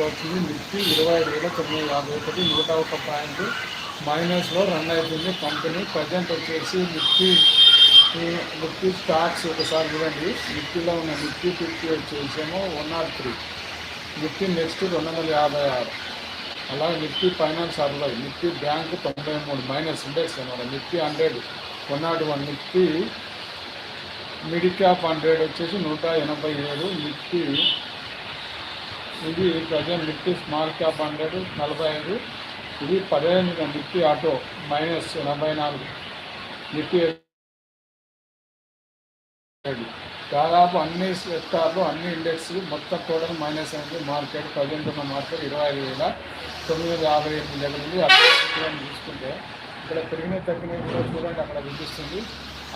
వచ్చింది నిఫ్టీ ఇరవై ఐదు వేల తొమ్మిది యాభై ఒకటి నూట ఒక పాయింట్ మైనస్లో రన్ అవుతుంది కంపెనీ ప్రజెంట్ వచ్చేసి నిఫ్టీ నిఫ్టీ స్టాక్స్ ఒకసారి చూడండి. నిఫ్టీలో ఉన్న నిఫ్టీ ఫిఫ్టీ వచ్చేసేమో one nought three Nifty next రెండు వందల యాభై ఆరు. అలాగే నిఫ్టీ ఫైనాన్స్ అరవై నిఫ్టీ బ్యాంక్ తొంభై మూడు మైనస్ ఇండెక్స్ అనమాట. Nifty hundred one nought one Nifty mid cap hundred వచ్చేసి నూట ఎనభై ఏడు. నిఫ్టీ ఇది present Nifty small cap hundred నలభై ఐదు. ఇది పదిహేను నిఫ్టీ ఆటో మైనస్ ఎనభై నాలుగు. నిఫ్టీ దాదాపు అన్ని సెక్టార్లు అన్ని ఇండెక్స్ మొత్తం టోటల్ మైనస్ అయింది. మార్కెట్ ప్రజెంట్ ఉన్న మార్కెట్ ఇరవై ఐదు వేల తొమ్మిది వందల యాభై ఎనిమిది దగ్గర ఉంది. అక్కడ చూసుకుంటే ఇక్కడ పెరిగిన తగ్గిన కూడా చూడండి అక్కడ చూపిస్తుంది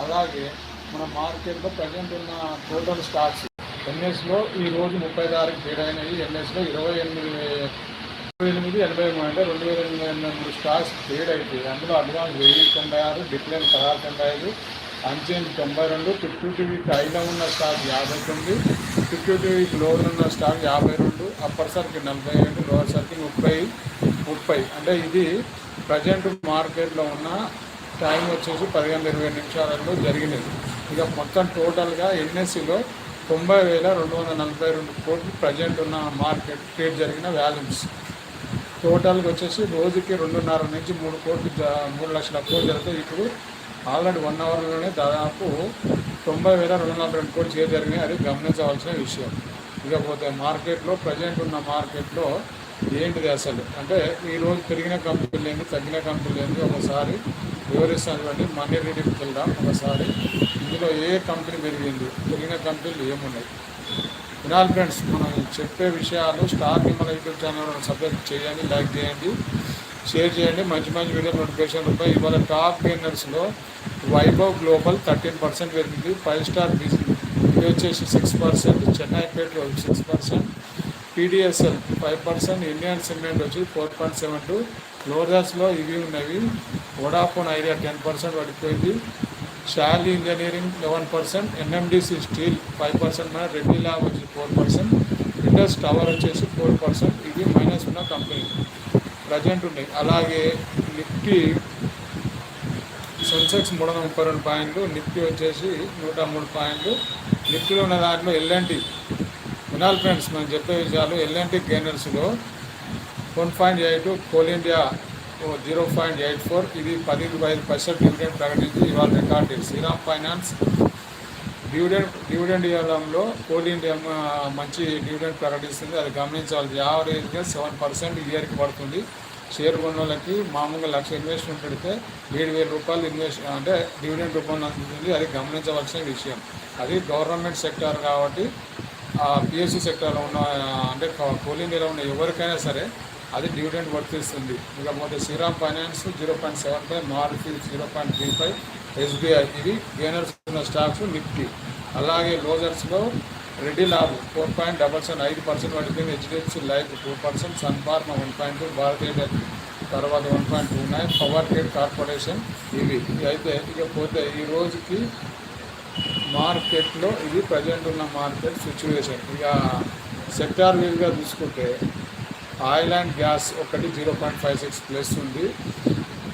అలాగే మన మార్కెట్లో ప్రజెంట్ ఉన్న టోటల్ స్టాక్స్ ఎన్ఎస్లో ఈ రోజు ముప్పై తారీఖు ట్రేడ్ అయినాయి ఎన్ఎస్లో ఇరవై ఎనిమిది ఇరవై ఎనిమిది ఎనభై మూడు అంటే రెండు వేల ఎనిమిది ఎనభై మూడు స్టాక్స్ ట్రేడ్ అయితే అందులో అడ్వాన్స్ వెయ్యి తొంభై ఆరు డిక్లైన్ పదహారు తొంభై ఐదు అన్చేంజ్ తొంభై రెండు ఫిఫ్టీ టీవీకి ఉన్న స్టాక్ యాభై తొమ్మిది ఫిఫ్టీ టీవీకి లోలో ఉన్న స్టాక్ యాభై రెండు అప్పర్ సర్కిల్ నలభై ఏడు లోవర్ సర్కిల్ ముప్పై ముప్పై. అంటే ఇది ప్రజెంట్ మార్కెట్లో ఉన్న టైం వచ్చేసి పదిహేను ఇరవై నిమిషాలలో జరిగినది. ఇక మొత్తం టోటల్గా ఎన్ఎస్సిలో తొంభై వేల రెండు వందల నలభై రెండు కోట్లు ప్రజెంట్ ఉన్న మార్కెట్ ట్రేడ్ జరిగిన వాల్యూమ్స్. టోటల్గా వచ్చేసి రోజుకి రెండున్నర నుంచి మూడు కోట్లు మూడు లక్షల కోట్లు జరుగుతాయి. ఇప్పుడు ఆల్రెడీ వన్ అవర్లోనే దాదాపు తొంభై వేల రెండు వందల రెండు కోట్లు చేయ జరిగినాయి. అది గమనించవలసిన విషయం. ఇకపోతే మార్కెట్లో ప్రజెంట్ ఉన్న మార్కెట్లో ఏంటిది అసలు? అంటే ఈ రోజు పెరిగిన కంపెనీలు ఏంటి తగ్గిన కంపెనీలు ఏంటి? ఒకసారి వివరిస్తాను చూడండి. మనీ రీడింగ్కి వెళ్దాం ఒకసారి ఇందులో ఏ కంపెనీ పెరిగింది? పెరిగిన కంపెనీలు ఏమున్నాయి? వినాలి ఫ్రెండ్స్ మనం చెప్పే విషయాలు స్టార్ మన యూట్యూబ్ ఛానల్ సబ్స్క్రైబ్ చేయండి లైక్ చేయండి షేర్ చేయండి. మంచి మంచి వీడియో నోటిఫికేషన్ ఉంటాయి ఇవాళ టాప్ గెయినర్స్లో వైభవ్ గ్లోబల్ థర్టీన్ పర్సెంట్ పెరిగింది. ఫైవ్ స్టార్ బిజీ ఇది వచ్చేసి six percent. Chennai పేట్లో six percent. PDSL five percent. Indian cement వచ్చి ఫోర్ పాయింట్ సెవెన్ టూ. లోరస్లో ఇవి ఉన్నవి. వడాఫోన్ ఐడియా టెన్ పర్సెంట్ పడిపోయింది. Salary engineering eleven percent NMDC steel five percent మన రెడ్డి ల్యాబ్ వచ్చి ఫోర్ పర్సెంట్ ఇండస్ టవర్ వచ్చేసి ఫోర్ పర్సెంట్ ఇది minus ఉన్న కంపెనీ ప్రజెంట్ ఉన్నాయి అలాగే నిఫ్టీ సెన్సెక్స్ మూడు వందల ముప్పై రెండు పాయింట్లు. నిఫ్టీ వచ్చేసి నూట మూడు పాయింట్లు. నిఫ్టీలో ఉన్న దాంట్లో ఎల్ఎన్టీ వినాలి ఫ్రెండ్స్ మనం చెప్పే విషయాలు LNT గెయినర్స్లో one point eight coal India zero point eight four. ఇది పది ఐదు పర్సెంట్ డివిడెండ్ ప్రకటించి ఇవాళ record Shriram finance dividend dividend ఇవ్వడంలో కోల్ ఇండియా మంచి డివిడెండ్ ప్రకటిస్తుంది. అది గమనించాలి యావరేజ్గా సెవెన్ పర్సెంట్ ఇయర్కి పడుతుంది. షేర్ కొన్నోళ్ళకి మామూలుగా లక్ష ఇన్వెస్ట్మెంట్ పెడితే ఏడు వేల రూపాయలు ఇన్వెస్ట్ అంటే డివిడెండ్ రూపంలో అందుతుంది అది గమనించవలసిన విషయం. అది గవర్నమెంట్ సెక్టార్ కాబట్టి పిఎస్సి సెక్టార్లో ఉన్న అంటే కోల్ ఇండియాలో ఉన్న ఎవరికైనా సరే అది డివిడెండ్ వర్తిస్తుంది. ఇకపోతే Shriram finance zero point seven five Maruti zero point three five SBI ఇవి గేనర్స్ ఉన్న స్టాక్స్ నిఫ్టీ. అలాగే లోజర్స్లో Reddy lab four point double seven ఐదు పర్సెంట్ పడిపోయింది HDFC life two percent sun pharma one point two భారతీయ తర్వాత one point two nine power grid corporation ఇవి. ఇవి అయితే ఇకపోతే ఈ రోజుకి మార్కెట్లో ఇది ప్రజెంట్ ఉన్న మార్కెట్ సిచ్యువేషన్. ఇక సెక్టార్ వీలుగా చూసుకుంటే ఆయిల్ అండ్ గ్యాస్ ఒకటి zero point five six plus ఉంది.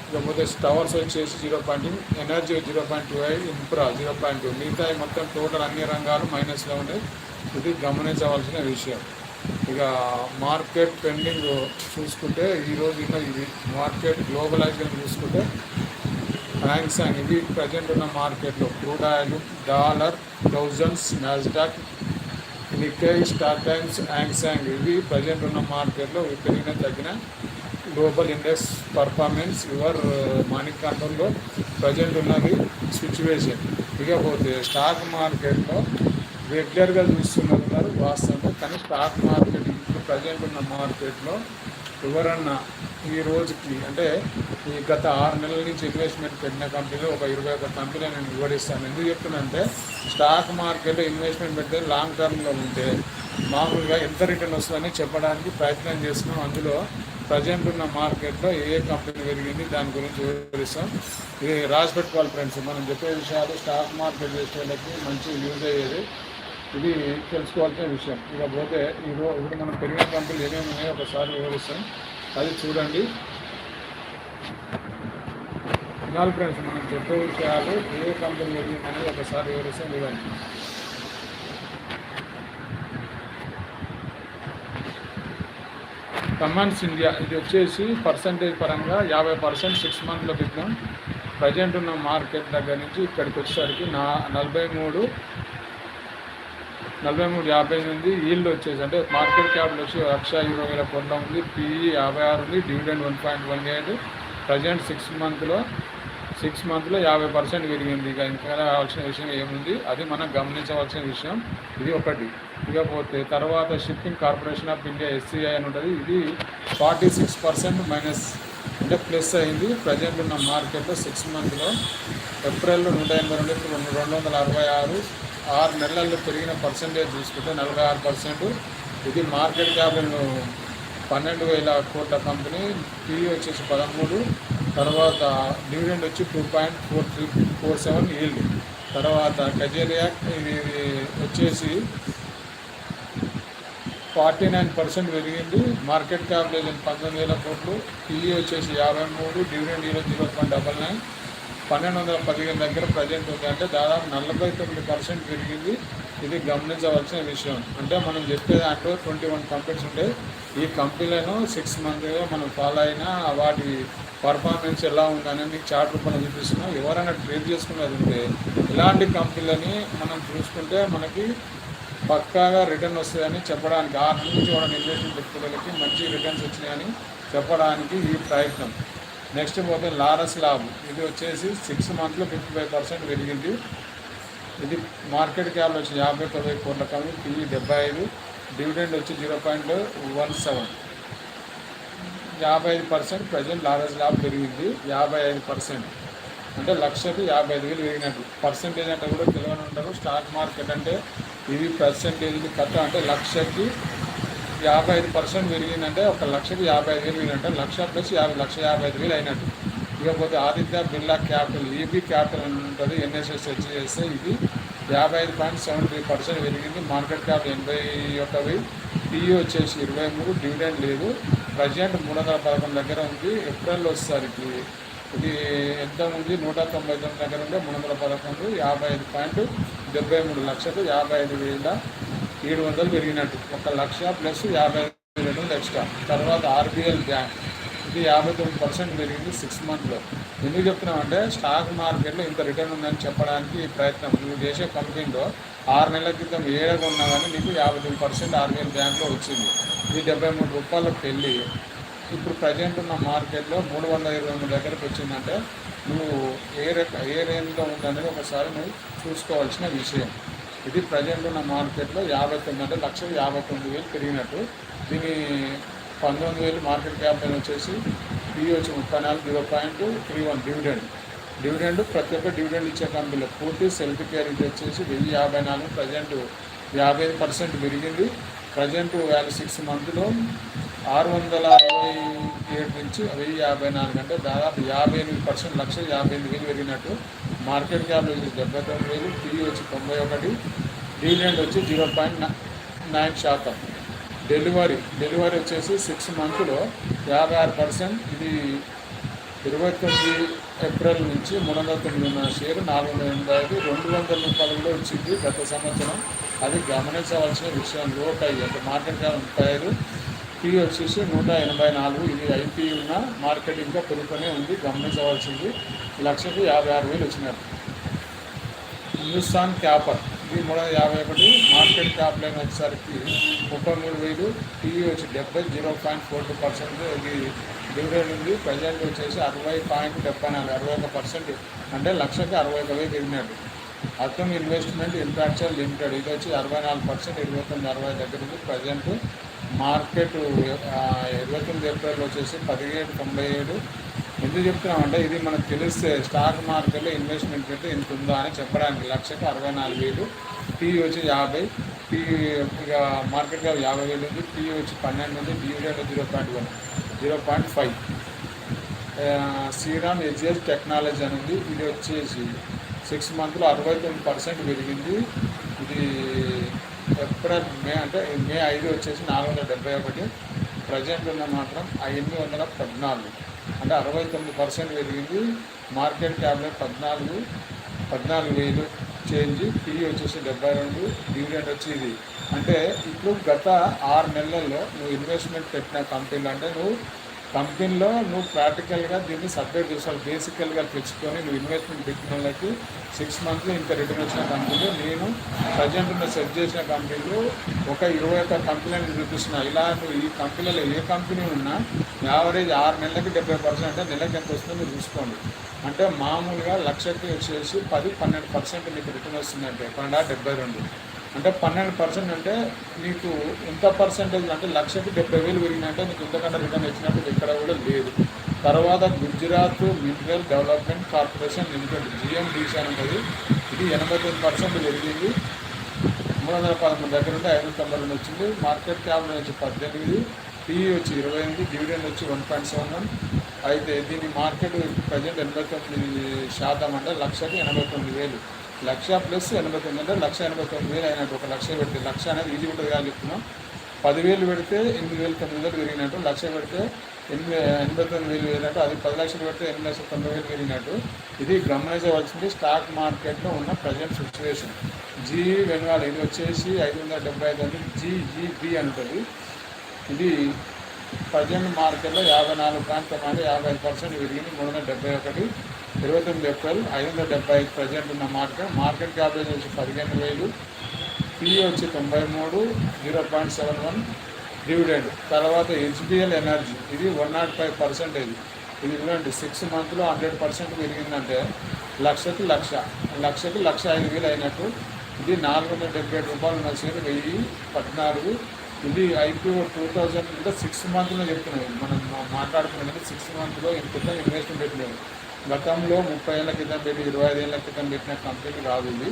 ఇకపోతే టవర్స్ వచ్చేసి zero point energy zero point two ఐదు ఇన్ఫ్రా జీరో పాయింట్ టూ. మిగతా మొత్తం టోటల్ అన్ని రంగాలు మైనస్లో ఉన్నాయి ఇది గమనించవలసిన విషయం. ఇక మార్కెట్ ట్రెండింగ్ చూసుకుంటే ఈరోజు ఉన్న ఇది మార్కెట్ గ్లోబలైజేషన్ చూసుకుంటే హ్యాంగ్సాంగ్ ఇవి ప్రజెంట్ ఉన్న మార్కెట్లో crude oil dollar thousands Nasdaq Nikkei star times Hang Seng ఇవి ప్రజెంట్ ఉన్న మార్కెట్లో ఇవి పెరిగిన తగ్గిన global index performance your money కంట్రోల్లో ప్రజెంట్ ఉన్నది సిచ్యువేషన్. ఇకపోతే స్టాక్ మార్కెట్లో రెగ్యులర్గా చూస్తున్నారు ఉన్నారు వాస్తవంగా కానీ స్టాక్ మార్కెట్ ఇప్పుడు ప్రజెంట్ ఉన్న మార్కెట్లో ఎవరన్నా ఈ రోజుకి అంటే ఈ గత ఆరు నెలల నుంచి ఇన్వెస్ట్మెంట్ పెట్టిన కంపెనీలు ఒక ఇరవై ఒక కంపెనీ నేను వివరిస్తాను. ఎందుకు చెప్తున్నానంటే స్టాక్ మార్కెట్లో ఇన్వెస్ట్మెంట్ పెడితే లాంగ్ టర్మ్లో ఉంటే మామూలుగా ఎంత రిటర్న్ వస్తుందని చెప్పడానికి ప్రయత్నం చేస్తున్నాం. అందులో ప్రజెంట్ ఉన్న మార్కెట్లో ఏ ఏ కంపెనీ పెరిగింది దాని గురించి వివరిస్తాం. ఇది రాసి పెట్టుకోవాలి ఫ్రెండ్స్ మనం చెప్పే విషయాలు స్టాక్ మార్కెట్ చేసే వాళ్ళకి మంచి యూజ్ అయ్యేది. ఇది తెలుసుకోవాల్సిన విషయం. ఇక పోతే ఇప్పుడు మనం పెరిగిన కంపెనీలు ఏమేమి ఉన్నాయో ఒకసారి వివరిస్తాం. అది చూడండి. వినాలి ఫ్రెండ్స్ మనం చెప్పే విషయాలు ఏ కంపెనీ జరిగిందని ఒకసారి వివరిస్తాం ఇవ్వండి కమాండ్స్ ఇండియా. ఇది వచ్చేసి పర్సంటేజ్ పరంగా యాభై పర్సెంట్ సిక్స్ మంత్ల క్రితం ప్రజెంట్ ఉన్న మార్కెట్ దగ్గర నుంచి ఇక్కడికి వచ్చేసరికి నా నలభై మూడు నలభై మూడు యాభై ఎనిమిది ఈల్డ్ వచ్చేసి అంటే మార్కెట్ క్యాపిటల్ వచ్చి లక్ష ఇరవై వేల కోట్ల ఉంది. పిఈ యాభై ఆరు ఉంది. Dividend one point one eight present six మంత్లో సిక్స్ మంత్లో యాభై పర్సెంట్ పెరిగింది. ఇక ఇంకా కావాల్సిన విషయం ఏముంది? అది మనం గమనించవలసిన విషయం. ఇది ఒకటి. ఇకపోతే తర్వాత shipping corporation of India SCI అని ఉంటుంది. ఇది ఫార్టీ సిక్స్ పర్సెంట్ మైనస్ అంటే ప్లస్ అయింది. ప్రజెంట్ ఉన్న మార్కెట్లో సిక్స్ మంత్లో ఏప్రిల్లో నూట ఎనభై రెండు రెండు వందల అరవై ఆరు. ఆరు నెలల్లో పెరిగిన పర్సెంటేజ్ చూసుకుంటే నలభై ఆరు పర్సెంట్ ఇది మార్కెట్ క్యాప్ పన్నెండు వేల కోట్ల కంపెనీ టీవీ వచ్చేసి పదమూడు తర్వాత డివిడెండ్ వచ్చి two point four three four seven yield తర్వాత కజేరియా ఇది వచ్చేసి ఫార్టీ నైన్ పర్సెంట్ పెరిగింది మార్కెట్ క్యాపిటల్ పంతొమ్మిది వేల కోట్లు. టీవీ వచ్చేసి యాభై మూడు డివిడెండ్ ఈరోజు జీరో పాయింట్ డబల్ నైన్. పన్నెండు వందల పదిహేను దగ్గర ప్రజెంట్ ఉంది. అంటే దాదాపు నలభై తొమ్మిది పర్సెంట్ పెరిగింది. ఇది గమనించవలసిన విషయం. అంటే మనం చెప్పే దాంట్లో ట్వంటీ వన్ కంపెనీస్ ఉంటాయి ఈ కంపెనీలను సిక్స్ మంత్గా మనం ఫాలో అయినా వాటి పర్ఫార్మెన్స్ ఎలా ఉందని మీకు చార్ట్ రూపంలో చూపిస్తున్నాం. ఎవరైనా ట్రేడ్ చేసుకునేది ఉంటే ఇలాంటి కంపెనీలని మనం చూసుకుంటే మనకి పక్కాగా రిటర్న్ వస్తుందని చెప్పడానికి ఆ నుంచి చూడండి ఇన్వెస్ట్మెంట్ పెట్టుకోవడానికి మంచి రిటర్న్స్ వచ్చినాయని చెప్పడానికి ఈ ప్రయత్నం. నెక్స్ట్ పోతే లారస్ ల్యాబ్ ఇది వచ్చేసి సిక్స్ మంత్లో ఫిఫ్టీ ఫైవ్ పర్సెంట్ పెరిగింది. ఇది మార్కెట్ క్యాప్ వచ్చి యాభై తొమ్మిది కోట్ల కంపెనీ పిఈ డెబ్బై ఐదు. డివిడెండ్ వచ్చి జీరో పాయింట్ వన్ సెవెన్. యాభై ఐదు పర్సెంట్ ప్రజెంట్ లారస్ ల్యాబ్ పెరిగింది. యాభై ఐదు పర్సెంట్ అంటే లక్షకి యాభై ఐదు వేలు పెరిగినట్టు. పర్సెంటేజ్ అంటే కూడా తెలియని ఉంటారు. స్టాక్ మార్కెట్ అంటే ఇది పర్సెంటేజ్ కట్ట. అంటే లక్షకి యాభై ఐదు పర్సెంట్ పెరిగిందంటే ఒక లక్షకి యాభై ఐదు వేలు పెరిగినట్టే లక్ష ప్లస్ యాభై లక్ష యాభై ఐదు వేలు అయినట్టు. ఇకపోతే Aditya Birla capital EB capital అని ఉంటుంది ఎన్ఎస్ఎస్ హెచ్ఎస్ఏ ఇది యాభై ఐదు పాయింట్ సెవెన్ త్రీ పర్సెంట్ పెరిగింది. మార్కెట్ క్యాప్ ఎనభై ఒక వెయ్యి టీఈ వచ్చేసి ఇరవై మూడు డివిడెండ్ లేదు. ప్రజెంట్ మూడు వందల పదకొండు దగ్గర ఉంది. ఏప్రిల్ వచ్చేసరికి ఇది ఎంత ఉంది? నూట తొంభై తొమ్మిది దగ్గర ఉంటే మూడు వందల పదకొండు యాభై ఐదు పాయింట్ డెబ్బై మూడు లక్షలు యాభై ఐదు వేల ఏడు వందలు పెరిగినట్టు. ఒక లక్ష ప్లస్ యాభై రెండు వందలు ఎక్స్ట్రా. తర్వాత ఆర్బిఎల్ బ్యాంక్. ఇది యాభై తొమ్మిది పర్సెంట్ పెరిగింది సిక్స్ మంత్లో. ఎందుకు చెప్తున్నామంటే స్టాక్ మార్కెట్లో ఇంత రిటర్న్ ఉందని చెప్పడానికి ఈ ప్రయత్నం. నువ్వు చేసే కంపెనీలో ఆరు నెలల క్రితం ఏడగా ఉన్నా కానీ నీకు యాభై తొమ్మిది పర్సెంట్ ఆర్బిఎల్ బ్యాంక్లో వచ్చింది. ఇది డెబ్బై మూడు రూపాయలకు వెళ్ళి ఇప్పుడు ప్రజెంట్ ఉన్న మార్కెట్లో మూడు వందల ఇరవై మూడు దగ్గరకు వచ్చిందంటే నువ్వు ఏ రక ఏ రేంజ్లో ఉందనేది ఒకసారి నువ్వు చూసుకోవాల్సిన విషయం. ఇది ప్రజెంట్ ఉన్న మార్కెట్లో యాభై తొమ్మిది అంటే లక్ష యాభై తొమ్మిది వేలు పెరిగినట్టు. దీని పంతొమ్మిది వేలు మార్కెట్ క్యాపిటల్ వచ్చేసి పీ వచ్చి ముప్పై నాలుగు zero point three one dividend. Dividend ప్రతి ఒక్క డివిడెండ్ ఇచ్చే కంపెనీలో పూర్తి సెల్ఫ్ కేర్ ఇది వచ్చేసి వెయ్యి యాభై నాలుగు ప్రజెంట్ యాభై ఐదు పర్సెంట్ పెరిగింది. ప్రజెంట్ వేల సిక్స్ మంత్లో ఆరు వందల అరవై ఏడు నుంచి వెయ్యి యాభై నాలుగు అంటే దాదాపు యాభై ఎనిమిది పర్సెంట్ లక్ష యాభై ఎనిమిది వేలు పెరిగినట్టు. మార్కెట్ క్యాప్ వచ్చి డెబ్బై తొమ్మిది వేలు టీ వచ్చి తొంభై ఒకటి డివిడెండ్ వచ్చి జీరో పాయింట్ నైన్ శాతం. డెలివరీ డెలివరీ వచ్చేసి సిక్స్ మంత్లో యాభై ఆరు పర్సెంట్. ఇది ఇరవై తొమ్మిది ఏప్రిల్ నుంచి మూడు వందల తొమ్మిది ఉన్న షేర్ నాలుగు వందల ఎనభై ఐదు రెండు వందల రూపాయలలో వచ్చింది గత సంవత్సరం. అది గమనించవలసిన విషయం లోట్ అయ్యింది అంటే మార్కెట్ క్యాప్ ముప్పై ఐదు. పీ వచ్చేసి నూట ఎనభై నాలుగు. ఇది ఐపీ ఉన్న మార్కెట్ ఇంకా పెరుగుతూనే ఉంది. గమనించవలసింది లక్షకు యాభై ఆరు వేలు వచ్చినారు హిందుస్థాన్ క్యాపర్. మూడు వందల యాభై ఒకటి మార్కెట్ క్యాప్ లైన్ వచ్చేసరికి ముప్పై మూడు వేలు. టీవీ వచ్చి డెబ్బై zero point four two percent. ఇది డివిడెండ్ ఉంది. ప్రజెంట్ వచ్చేసి అరవై పాయింట్ డెబ్బై నాలుగు అరవై ఒక పర్సెంట్. అంటే లక్షకి అరవై ఒక వేలు పెరిగినట్టు అర్థం ఇన్వెస్ట్మెంట్ ఇంపాక్చువల్ లిమిటెడ్ ఇది వచ్చి అరవై నాలుగు పర్సెంట్ ఇరవై తొమ్మిది అరవై దగ్గర ఉంది. ప్రజెంట్ మార్కెట్ ఇరవై తొమ్మిది ఏప్రిల్ వచ్చేసి పదిహేడు తొంభై ఏడు. ఎందుకు చెప్తున్నామంటే ఇది మనకు తెలిస్తే స్టాక్ మార్కెట్లో ఇన్వెస్ట్మెంట్ పెడితే ఇంత ఉందా అని చెప్పడానికి లక్షకు అరవై నాలుగు వేలు టీ వచ్చి యాభై టీ ఇక మార్కెట్ యాభై వేలు ఉంది టీ వచ్చి పన్నెండు ఉంది dividend zero point one zero point five. Shriram HS technology అని ఉంది ఇది వచ్చేసి సిక్స్ మంత్లో అరవై తొమ్మిది పర్సెంట్ పెరిగింది. ఇది ఏప్రిల్ మే అంటే మే ఐదు వచ్చేసి నాలుగు వందల డెబ్బై ఒకటి ప్రజెంట్ ఉన్న మాత్రం ఎనిమిది వందల పద్నాలుగు. అంటే అరవై తొమ్మిది పర్సెంట్ పెరిగింది. మార్కెట్ క్యాప్లో పద్నాలుగు పద్నాలుగు వేలు చేంజ్. పిఈ వచ్చేసి డెబ్బై రెండు డివిడెండ్ వచ్చి ఇది. అంటే ఇప్పుడు గత ఆరు నెలల్లో నువ్వు ఇన్వెస్ట్మెంట్ పెట్టిన కంపెనీలు అంటే నువ్వు కంపెనీలో నువ్వు ప్రాక్టికల్గా దీన్ని సపరేట్ చూసావు. బేసికల్గా తెచ్చుకొని నువ్వు ఇన్వెస్ట్మెంట్ పెట్టిన వాళ్ళకి సిక్స్ మంత్స్ ఇంత రిటర్న్ వచ్చిన కంపెనీలు. నేను ప్రజెంట్ ఉన్న సెట్ చేసిన కంపెనీలు ఒక ఇరవై ఒక్క కంపెనీలను చూపిస్తున్నా ఇలా నువ్వు ఈ కంపెనీలో ఏ కంపెనీ ఉన్నా యావరేజ్ ఆరు నెలలకి డెబ్బై పర్సెంట్ అంటే నెలకి ఎంత వస్తుందో మీరు చూసుకోండి. అంటే మామూలుగా లక్షకి వచ్చేసి పది పన్నెండు పర్సెంట్ మీకు రిటర్న్ వస్తుందంటే. పన్నెండు డెబ్బై రెండు. అంటే పన్నెండు పర్సెంట్ అంటే నీకు ఎంత పర్సెంటేజ్ అంటే లక్షకి డెబ్బై వేలు పెరిగినంటే నీకు ఇంతకంటే రిటర్న్ వచ్చినట్టు ఎక్కడ కూడా లేదు. తర్వాత Gujarat mineral development corporation limited GMDC అనేది ఇది ఎనభై తొమ్మిది పర్సెంట్ పెరిగింది. మూడు వందల పదమూడు దగ్గర ఉంటే ఐదు వందల తొంభై రెండు వచ్చింది. మార్కెట్ క్యాప్ వచ్చి పద్దెనిమిది పిఈ వచ్చి ఇరవై ఎనిమిది డివిడెండ్ వచ్చి వన్ పాయింట్ సెవెన్ వన్. అయితే దీని మార్కెట్ ప్రజెంట్ ఎనభై తొమ్మిది శాతం అంటే లక్షకి ఎనభై తొమ్మిది వేలు. లక్ష ప్లస్ ఎనభై తొమ్మిది అంటే లక్ష ఎనభై తొమ్మిది వేలు అయినట్టు ఒక లక్ష పెడితే లక్ష అనేది ఈజీ ఉంటుంది కానీ చెప్తున్నాం. పదివేలు పెడితే ఎనిమిది వేలు తొమ్మిది వేలు పెరిగినట్టు లక్ష పెడితే ఎనిమిది ఎనభై తొమ్మిది వేలు పెరిగినట్టు అది పది లక్షలు పెడితే ఎనిమిది లక్షల తొంభై వేలు పెరిగినట్టు. ఇది గమనించవలసింది స్టాక్ మార్కెట్లో ఉన్న ప్రజెంట్ సిచ్యువేషన్. జీ వెనువాల ఇది వచ్చేసి ఐదు వందల డెబ్బై ఐదు అంటే జీజీబీ అంటుంది ఇది ప్రజెంట్ మార్కెట్లో యాభై నాలుగు ప్రాంతం అంటే యాభై ఐదు పర్సెంట్ పెరిగింది మూడు వందల డెబ్బై ఒకటి. ఇరవై తొమ్మిది ఏప్రిల్ ఐదు వందల డెబ్బై ఐదు ప్రజెంట్ ఉన్న మార్కెట్ మార్కెట్ క్యాపిటల్ వచ్చి పదిహేను వేలు పీ వచ్చి తొంభై మూడు zero point seven one dividend. తర్వాత హెచ్బిఎల్ ఎనర్జీ ఇది వన్ నాట్ ఫైవ్ పర్సెంటేజ్. ఇది చూడండి సిక్స్ మంత్లో హండ్రెడ్ పర్సెంట్ పెరిగిందంటే లక్షకు లక్ష లక్షకు లక్ష ఐదు వేలు అయినట్టు. ఇది నాలుగు వందల డెబ్బై ఏడు రూపాయలు ఉన్న షేర్ వెయ్యి పద్నాలుగు. ఇది ఐపీఓ టూ థౌజండ్ అంటే సిక్స్ మంత్లో చెప్తున్నాయి. మనం మా- మాట్లాడుకున్నాం సిక్స్ మంత్లో ఇంత ఇన్వెస్ట్మెంట్ పెట్టలేదు. గతంలో ముప్పై ఏళ్ళ క్రితం పెట్టి ఇరవై ఐదు ఏళ్ళ క్రితం పెట్టిన కంపెనీ కాదు ఇది.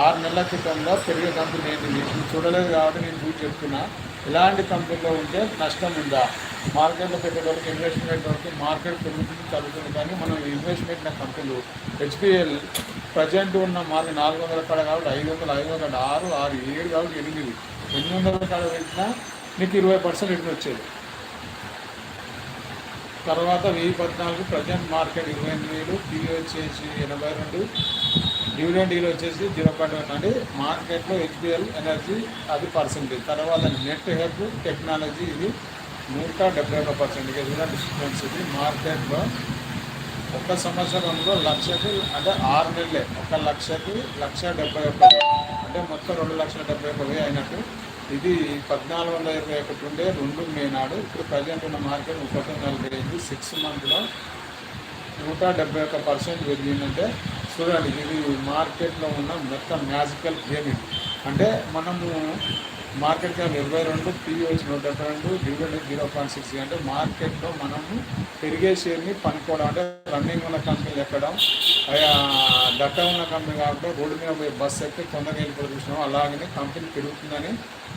ఆరు నెలల క్రితంలో పెరిగే కంపెనీ ఏంటి నేను చూడలేదు కాబట్టి నేను చూసి చెప్తున్నా. ఇలాంటి కంపెనీలో ఉంటే నష్టం ఉందా? మార్కెట్లో పెట్టేటోళ్ళకి ఇన్వెస్ట్మెంట్ వరకు మార్కెట్ పెరుగుతుంది తగ్గుతుంది. కానీ మనం ఇన్వెస్ట్ పెట్టిన కంపెనీలు హెచ్పిఎల్ ప్రజెంట్ ఉన్న మార్కెట్ నాలుగు వందల కాడ కాబట్టి ఐదు వందలు ఐదు వందల ఆరు ఆరు ఏడు కాబట్టి ఎనిమిది. ఎనిమిది వందల కాడ పెట్టినా నీకు ఇరవై పర్సెంట్ రిటర్న్ వచ్చేది. తర్వాత వెయ్యి పద్నాలుగు ప్రజెంట్ మార్కెట్ ఇరవై ఎనిమిది వేలు టీవీ వచ్చేసి ఎనభై రెండు డివిడెండ్ డీల్ వచ్చేసి జీరో పాయింట్ వన్ అండి. మార్కెట్లో హెచ్పిఎల్ ఎనర్జీ అది పర్సెంటేజ్. తర్వాత నెట్ హెల్ప్ టెక్నాలజీ ఇది నూట డెబ్బై ఒక పర్సెంట్. కూడా చూడండి ఇది. మార్కెట్లో ఒక సంవత్సరంలో లక్షకి అంటే ఆరు నెలలే. ఒక లక్షకి లక్ష డెబ్బై ఒక అంటే మొత్తం రెండు లక్షల డెబ్బై ఒక వెయ్యి అయినట్టు. ఇది పద్నాలుగు వందల ఇరవై ఒకటి ఉండే రెండు మే నాడు. ఇప్పుడు ప్రజెంట్ ఉన్న మార్కెట్ ముప్పై తొమ్మిది నలభై ఐదు సిక్స్ మంత్లో నూట డెబ్బై ఒక్క పర్సెంట్ పెరిగిందంటే చూడండి ఇది మార్కెట్లో ఉన్న మొత్తం మ్యాజికల్ గేమింగ్ అంటే మనము మార్కెట్ క్యాప్ ఇరవై రెండు పీ నూట డెబ్బై రెండు డివిడెండ్ జీరో పాయింట్ సిక్స్ అంటే మార్కెట్లో మనము పెరిగే షేర్ని పనుకోవడం అంటే రన్నింగ్ ఉన్న కంపెనీలు ఎక్కడం దట్ట ఉన్న కంపెనీ కాబట్టి రోడ్డు మీద పోయి బస్సు ఎక్కి తొందరగా వెళ్ళిపోయి చూసినాం. అలాగనే కంపెనీ పెరుగుతుందని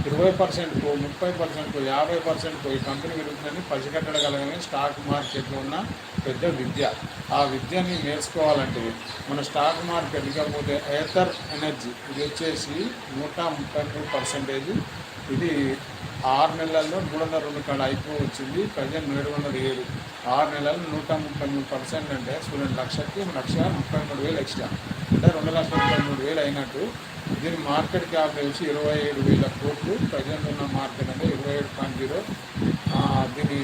ఇరవై పర్సెంట్కు ముప్పై పర్సెంట్కు యాభై పర్సెంట్కు ఈ కంపెనీ పెరుగుతుందని పసిగట్టగలగని స్టాక్ మార్కెట్లో ఉన్న పెద్ద విద్య. ఆ విద్యని నేర్చుకోవాలంటే మన స్టాక్ మార్కెట్ ఇకపోతే ఏథర్ ఎనర్జీ ఇది వచ్చేసి నూట ముప్పై మూడు పర్సెంటేజ్. ఇది ఆరు నెలల్లో మూడు వందల రెండు కాడ అయిపో వచ్చింది ప్రజెంట్ ఏడు వందల ఏడు. ఆరు నెలలు నూట ముప్పై మూడు పర్సెంట్ అంటే చూడండి లక్షకి లక్ష ముప్పై మూడు వేలు ఎక్స్ట్రా. అంటే రెండు లక్షల ముప్పై మూడు వేలు అయినట్టు. దీని మార్కెట్ క్యాప్ వచ్చి ఇరవై ఏడు వేల కోట్లు. ప్రజెంట్ ఉన్న మార్కెట్ అంటే ఇరవై ఏడు పాయింట్ జీరో. దీని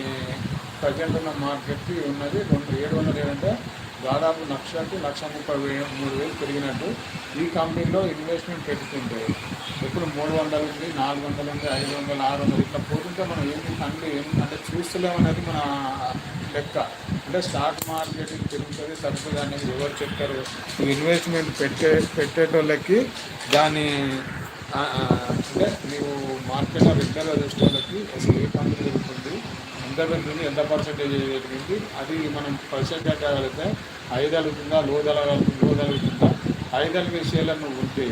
ప్రజెంట్ ఉన్న మార్కెట్కి ఉన్నది రెండు ఏడు వందల ఏడు అంటే దాదాపు లక్షకి లక్ష ముప్పై వేల మూడు వేలు పెరిగినట్టు ఈ కంపెనీలో ఇన్వెస్ట్మెంట్ పెట్టుకుంటే ఇప్పుడు మూడు వందలు ఉంది నాలుగు వందలు ఉంది ఐదు వందలు ఆరు వందలు ఇట్లా పోతుంటే మనం ఏంటి కంటే ఏం అంటే చూస్తలేమనేది మన లెక్క. అంటే స్టాక్ మార్కెట్ పెరుగుతుంది తగ్గుతుంది అనేది ఎవరు చెప్తారు? ఇన్వెస్ట్మెంట్ పెట్టే పెట్టేటోళ్ళకి దాని అంటే నీవు మార్కెట్లో రెగ్యులర్గా చూసేటోళ్ళకి అసలు ఏ కంపెనీ జరుగుతుంది? ఎంత ఉంది ఎంత పర్సెంటేజ్ పెరిగింది అది మనం పర్సెంటేజ్ కాగలిగితే ఐదు అలుగుతుందా లో అలుగుతుందా లో తలుగుతుందా ఐదు అలిగే షేర్లను ఉంటే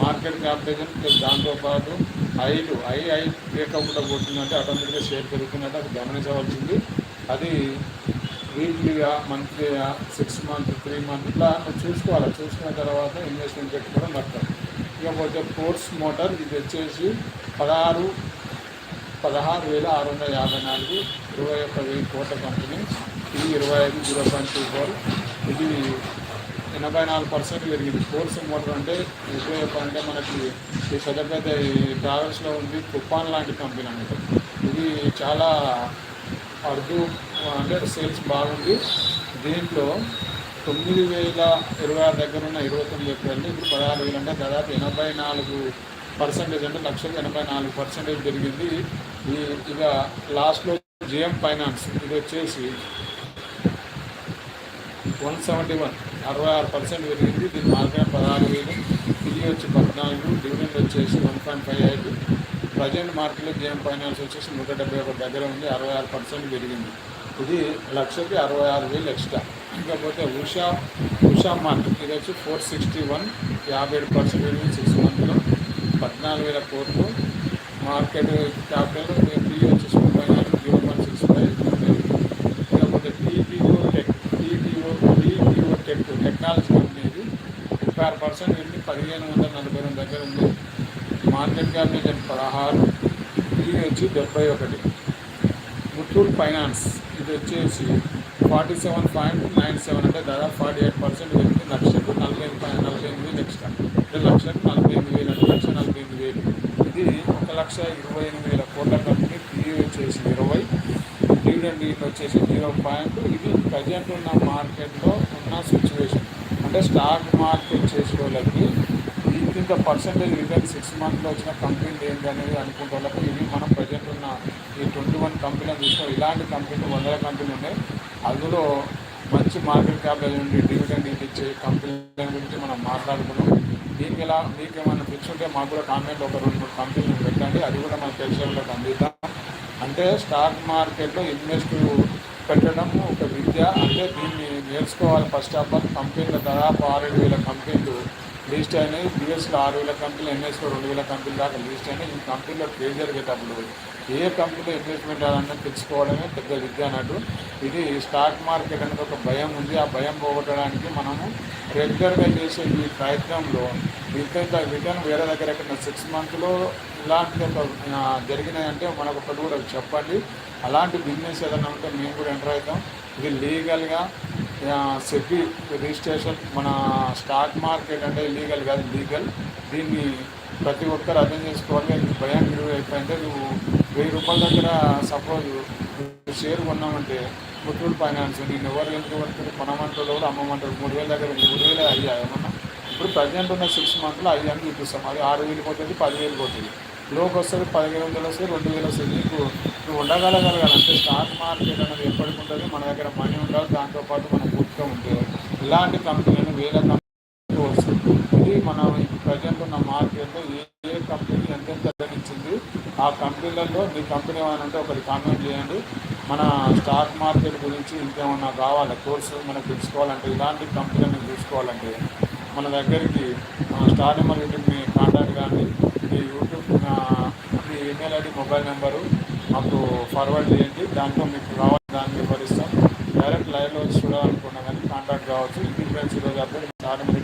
మార్కెట్ క్యాపిటేషన్ దాంతో దాంతోపాటు ఐదు ఐ ఐ లేకుండా పోతుందంటే ఆటోమేటిక్గా షేర్ పెరుగుతున్నట్టు అది గమనించవలసింది. అది వీక్లీగా మంత్లీగా సిక్స్ మంత్ త్రీ మంత్ ఇట్లా చూసుకోవాలి. చూసుకున్న తర్వాత ఇన్వెస్ట్మెంట్ పెట్టుకోవడం పడతాం ఇకపోతే ఫోర్స్ మోటార్ ఇది వచ్చేసి పదహారు పదహారు వేల ఆరు వందల యాభై నాలుగు ఇరవై ఒక్క వెయ్యి కోట్ల కంపెనీ ఇది ఇరవై ఐదు జీరో పాయింట్ టూ ఫోర్. ఇది ఎనభై నాలుగు పర్సెంట్ పెరిగింది. ఫోర్స్ మోటార్ అంటే ఉపయోగ అంటే మనకి ఈ పెద్ద పెద్ద ట్రావెల్స్లో ఉంది. తుఫాన్ లాంటి కంపెనీ అనేది ఇది చాలా అరుదు అంటే సేల్స్ బాగుంది. దీంట్లో తొమ్మిది వేల ఇరవై ఆరు దగ్గర ఉన్న ఇరవై తొమ్మిది ఎకరాలు ఇప్పుడు పదహారు వేలు అంటే దాదాపు ఎనభై నాలుగు పర్సెంటేజ్ అంటే లక్షకు ఎనభై నాలుగు పర్సెంటేజ్ పెరిగింది. ఈ ఇక లాస్ట్లో జిఎం ఫైనాన్స్ ఇది వచ్చేసి వన్ సెవెంటీ వన్ అరవై ఆరు పర్సెంట్ పెరిగింది. దీని మార్కెట్ పదహారు వేలు ఇది వచ్చి పద్నాలుగు డివిడెండ్ వచ్చేసి వన్ పాయింట్ ఫైవ్ ఐదు ప్రజెంట్ మార్కెట్లో జిఎం ఫైనాన్స్ వచ్చేసి నూట డెబ్బై ఒకటి దగ్గర ఉంది అరవై ఆరు పర్సెంట్ పెరిగింది. ఇది లక్షకి అరవై ఆరు వేలు ఎక్స్ట్రా. ఇంకపోతే ఉషా ఉషా మార్కెట్ ఇది వచ్చి ఫోర్ సిక్స్టీ వన్ యాభై ఏడు పర్సెంట్ పెరిగింది సిక్స్ మంత్లో. పద్నాలుగు వేల కోట్లు మార్కెట్ క్యాపిటల్ పీ వచ్చేసి ముప్పై నాలుగు జీరో ఇకపోతే TTO tech TTO TTO tech technology company ఇది ముప్పై ఆరు పర్సెంట్ వెళ్ళి పదిహేను వందల నలభై రెండు దగ్గర ఉంది. మార్కెట్ క్యాపిటల్ పదహారు ఇది వచ్చి డెబ్బై ఒకటి ముత్తూట్ ఫైనాన్స్ ఇది వచ్చేసి forty seven point nine seven అంటే దాదాపు ఫార్టీ ఎయిట్ పర్సెంట్ పెరిగింది. లక్షకు నలభై ఎనిమిది నలభై ఎనిమిది లక్షల అంటే లక్షకు నలభై ఎనిమిది వేలు. అంటే లక్ష నలభై ఎనిమిది వేలు. ఇది ఒక లక్ష ఇరవై ఎనిమిది వేల కోట్ల కంపెనీ పీఈ వచ్చేసి ఇరవై దీనికి వచ్చేసి జీరో పాయింట్. ఇది ప్రజెంట్ ఉన్న మార్కెట్లో ఉన్న సిచ్యువేషన్ అంటే స్టాక్ మార్కెట్ చేసే వాళ్ళకి ఇంత పర్సంటేజ్ రిటర్న్ సిక్స్ మంత్లో వచ్చిన కంపెనీలు ఏంటి అనేది అనుకుంటే వాళ్ళకి ఇవి మనం ప్రజెంట్ ఉన్న ఈ ట్వంటీ వన్ కంపెనీలు చూసిన ఇలాంటి కంపెనీలు వందల కంపెనీలు ఉన్నాయి. అందులో మంచి మార్కెట్ క్యాపిటల్ నుండి డివిడెండ్ ఇచ్చే కంపెనీల గురించి మనం మాట్లాడుకున్నాం. మీకు ఎలా మీకు ఏమైనా పిచ్చుంటే మాకు కూడా కామెంట్ ఒక రెండు మూడు కంపెనీలు పెట్టండి. అది కూడా మన తెలిసేళ్ళకి అందిద్దాం. అంటే స్టాక్ మార్కెట్లో ఇన్వెస్ట్ పెట్టడం ఒక విద్య. అంటే దీన్ని నేర్చుకోవాలి ఫస్ట్ ఆఫ్ ఆల్. కంపెనీలు దాదాపు ఆరేడు వేల కంపెనీలు. లిస్ట్ అయినాయి బిఎస్లో ఆరు వేల కంపెనీలు ఎన్ఎస్లో రెండు వేల కంపెనీలు దాకా లిస్ట్ అయినాయి ఈ కంపెనీలో ట్రేడ్ జరిగేటప్పుడు ఏ కంపెనీలో ఇన్వెస్ట్మెంట్ అన్నది తెలుసుకోవడమే పెద్ద విద్య అన్నట్టు. ఇది స్టాక్ మార్కెట్ అనేది ఒక భయం ఉంది. ఆ భయం పోగొట్టడానికి మనము రెగ్యులర్గా చేసే ఈ ప్రయత్నంలో ఇంత రిటర్న్ వేరే దగ్గర ఎక్కడ సిక్స్ మంత్లో ఇలాంటి ఒక జరిగినాయంటే మనకు ఒకటి కూడా చెప్పండి. అలాంటి బిజినెస్ ఏదైనా ఉంటే మేము కూడా ఎంటర్ అవుతాం. ఇది లీగల్గా సెబీ రిజిస్ట్రేషన్ మన స్టాక్ మార్కెట్ అంటే లీగల్ కాదు లీగల్ దీన్ని ప్రతి ఒక్కరు అర్థం చేసుకోవాలి. ఇది భయం విలువ అయిపోయింటే నువ్వు వెయ్యి రూపాయల దగ్గర సపోజ్ షేర్ కొన్నామంటే ముత్తూట్ ఫైనాన్స్ నేను ఎవరు ఎందుకు పడుతుంది కొనమంటారు కూడా అమ్మమంటారు మూడు వేల దగ్గర మూడు వేలే అయ్యా ఏమన్నా? ఇప్పుడు ప్రజెంట్ ఉన్న సిక్స్ మంత్లో అయ్యాన్ని చూపిస్తాం. అది ఆరు వేలు పోతుంది పదివేలు పోతుంది. లోకి వస్తుంది పదిహేను వందలు వస్తుంది రెండు వేలు వస్తుంది. నీకు నువ్వు ఉండగలగలగాలంటే స్టాక్ మార్కెట్ అనేది ఎప్పటికి ఉంటుంది? మన దగ్గర మనీ ఉండాలి దాంతోపాటు మనం పూర్తిగా ఉంటే ఇలాంటి కంపెనీలను వేల కంపెనీ వస్తుంది. ఇది మనం ప్రజెంట్ ఉన్న మార్కెట్లో ఏ ఏ కంపెనీ ఎంతెంత తగ్గించింది ఆ కంపెనీలలో మీ కంపెనీ ఏమైనా ఒకటి కామెంట్ చేయండి. మన స్టాక్ మార్కెట్ గురించి ఇంకేమన్నా కావాలి? కోర్సు మనం తెలుసుకోవాలంటే ఇలాంటి కంపెనీలను చూసుకోవాలంటే. మన దగ్గరికి స్టార్ నెంబర్ మీ కాంటాక్ట్ కానీ మీ యూట్యూబ్ మీ ఈమెయిల్ ఐడి మొబైల్ నెంబరు మాకు ఫార్వర్డ్ చేయండి. దాంట్లో మీకు కావాలి దాన్ని వివరిస్తాం. డైరెక్ట్ లైవ్లో చూడాలనుకున్నా కానీ కాంటాక్ట్ కావచ్చు. ఇది ఫ్రెండ్స్ ఈరోజు అప్డేట్ స్టార్ నెంబర్